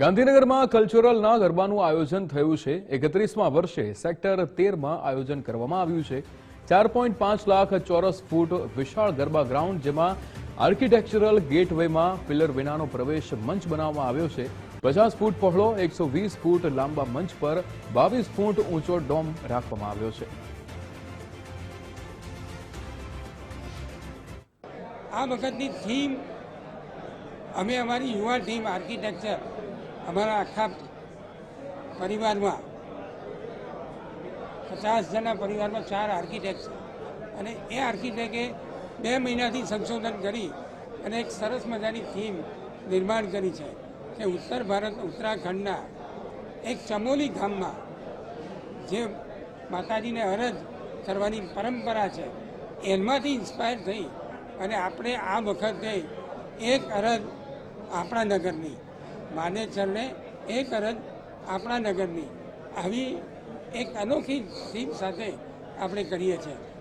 ગાંધીનગરમાં કલ્ચરલના ગરબાનું આયોજન થયું છે. એકત્રીસમાં વર્ષે સેક્ટર તેરમાં આયોજન કરવામાં આવ્યું છે. ચાર પોઈન્ટ પાંચ લાખ ચોરસ ફૂટ વિશાળ ગરબા ગ્રાઉન્ડ જેમાં આર્કિટેક્ચરલ ગેટવેમાં પિલર વિનાનો પ્રવેશ મંચ બનાવવામાં આવ્યો છે. પચાસ ફૂટ પહોળો, એકસો વીસ ફૂટ લાંબા મંચ પર બાવીસ ફૂટ ઊંચો ડોમ રાખવામાં આવ્યો છે. આ વખતની થીમ અમે અમારી યુવા ટીમ આર્કિટેક્ચર અમારા આખા પરિવારમાં પચાસ જણા પરિવારમાં ચાર આર્કિટેક્ટ છે. અને એ આર્કિટેક્ટે બે મહિનાથી સંશોધન કરી અને એક સરસ મજાની થીમ નિર્માણ કરી છે કે ઉત્તર ભારત, ઉત્તરાખંડના એક ચમોલી ગામમાં જે માતાજીને અરજ કરવાની પરંપરા છે એમાંથી ઇન્સ્પાયર થઈ અને આપણે આ વખતે એક અરજ આપણા નગરની માનેસરને એક અરજ આપણા નગરની. આવી એક અનોખી થીમ સાથે આપણે કરીએ છીએ.